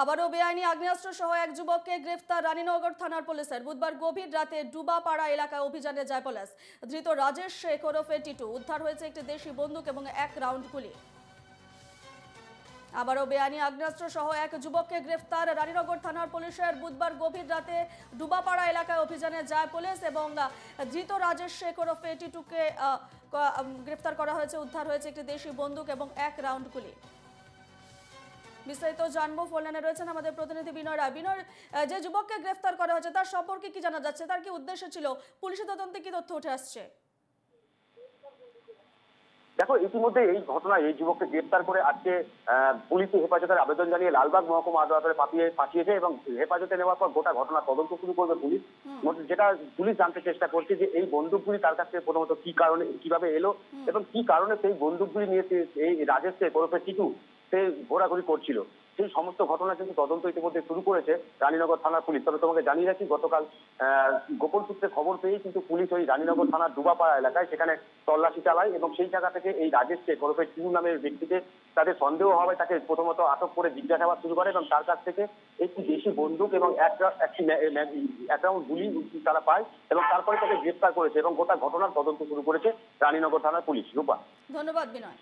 আবারও বেআইনি আগ্নেয়াস্ত্র সহ এক যুবককে গ্রেফতার রানীনগর থানার পুলিশের। বুধবার গভীর রাতে ডুবাপাড়া এলাকায় অভিযানে যায় পুলিশ। ধৃত রাজেশ শেখ ওরফে টিটু উদ্ধার হয়েছে একটি দেশি বন্দুক এবং এক রাউন্ড গুলি। আবারও বেআইনি আগ্নেয়াস্ত্র সহ এক যুবককে গ্রেফতার রানীনগর থানার পুলিশের। বুধবার গভীর রাতে ডুবাপাড়া এলাকায় অভিযানে যায় পুলিশ এবং ধৃত রাজেশ শেখ ওরফে টিটুকে গ্রেফতার করা হয়েছে, উদ্ধার হয়েছে একটি দেশি বন্দুক এবং এক রাউন্ড গুলি। বিস্তারিত জানব। ফোনলাইনে রয়েছেন আমাদের প্রতিনিধি বিনয় রায়। বিনয় যে যুবককে গ্রেফতার করা হয়েছে তার সম্পর্কে কি জানা যাচ্ছে? তার কি উদ্দেশ্য ছিল? পুলিশি তদন্তে কি তথ্য উঠে আসছে? দেখো ইতিমধ্যে এই ঘটনায় এই যুবককে গ্রেপ্তার করে আজকে পুলিশি হেফাজতের আবেদন জানিয়ে লালবাগ মহকুমা আদালতে পাঠিয়ে পাঠিয়েছে এবং হেফাজতে নেওয়ার পর গোটা ঘটনা তদন্ত শুরু করবে পুলিশ। যেটা পুলিশ জানতে চেষ্টা করছে যে এই বন্দুকগুলি তার কাছে প্রথমত কি কারণে কীভাবে এলো এবং কি কারণে সেই বন্দুকগুলি নিয়ে এই রাজেশকে ওরফে টিটু? সে ঘোরাঘুরি করছিল। সেই সমস্ত ঘটনা কিন্তু তদন্ত ইতিমধ্যে শুরু করেছে রানীনগর থানার পুলিশ। তবে তোমাকে জানিয়ে রাখি, গতকাল গোপন সূত্রে খবর পেয়েই কিন্তু পুলিশ ওই রানীনগর থানার ডুবাপাড়া এলাকায় সেখানে তল্লাশি চালায় এবং সেই জায়গা থেকে এই রাজেশ শেখ ওরফে টিনু নামের ব্যক্তিকে তাদের সন্দেহ হবে, তাকে প্রথমত আটক করে জিজ্ঞাসাবাদ শুরু করে এবং তার কাছ থেকে একটি দেশি বন্দুক এবং এক একটি রাউন্ড গুলি তারা পায় এবং তারপরে তাকে গ্রেফতার করেছে এবং গোটা ঘটনার তদন্ত শুরু করেছে রানীনগর থানার পুলিশ। রূপা। ধন্যবাদ বিনয়।